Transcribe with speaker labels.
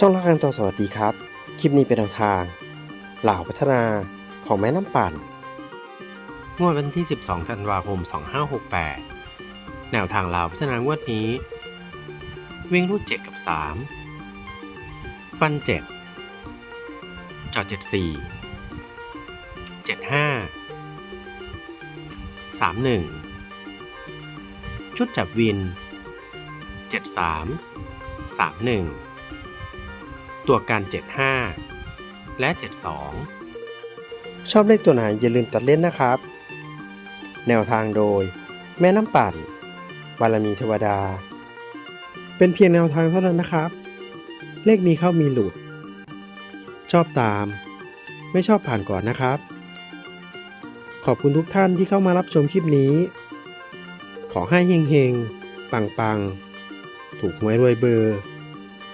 Speaker 1: ช่องละครังตองสวัสดีครับ คลิปนี้เป็นแนวทาง เหล่าพัฒนาของแม่น้ำปั่น
Speaker 2: งวดวันที่ 12 ธันวาคม 2568 แนวทางลาพัฒนางวดนี้ วิ่งรูด7กับ 3 ฟัน 7 จอด 74 75 31 ชุดจับวิน 73 31 ตัวการ 75 และ 72
Speaker 1: ชอบเลขตัวไหนอย่าลืมตัดเล่นนะครับ แนวทางโดย แม่น้ำปั่นบารมีเทวดา เป็นเพียงแนวทางเท่านั้นนะครับ เลขมีเข้ามีหลุด ชอบตาม ไม่ชอบผ่านก่อนนะครับ ขอบคุณทุกท่านที่เข้ามารับชมคลิปนี้ ขอให้เฮงๆ ปังๆ ถูกหวยรวยเบอร์